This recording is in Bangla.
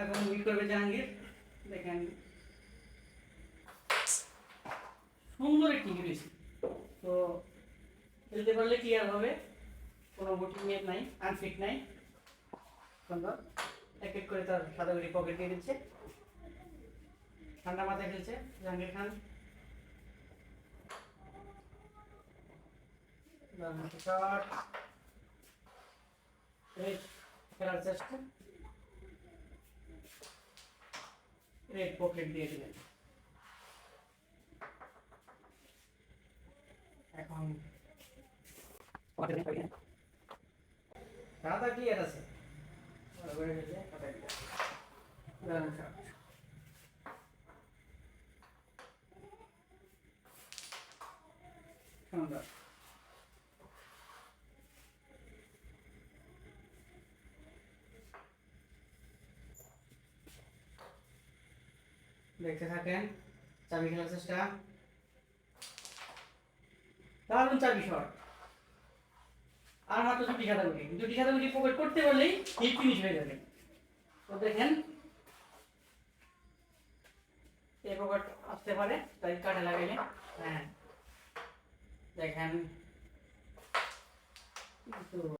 এখন উইল করবে জাহাঙ্গীর? দেখেন। সুন্দর একটি গিরিস তো খেলতে পারলে ক্লিয়ার হবে। কোনো বুটিং ইয়ে নাই আনফিট নাই। সুন্দর। এক এক করে তার সাদা করে পকেট দিয়ে দিচ্ছে। ঠান্ডা মাথায় খেলছে জাহাঙ্গীর খান। শট খেলার চেষ্টা রেড পকেট দিয়ে দিলেন এখন দাদা ক্লিয়ার আছে বরাবর হয়েছে, দাদা clear। দারুণ shot। সুন্দর দেখতে থাকেন, চাবি খেলার চেষ্টা। দারুণ চাবি শট আর মাত্র দুটি খাতা গুটি দুটি খাতা গুটি পকেট করতে পারলেই হিট ফিনিশ হয়ে যাবে। তো দেখেন, এই পকেট আসতে পারে, তাই কাটে লাগাইলে। হ্যাঁ দেখেন।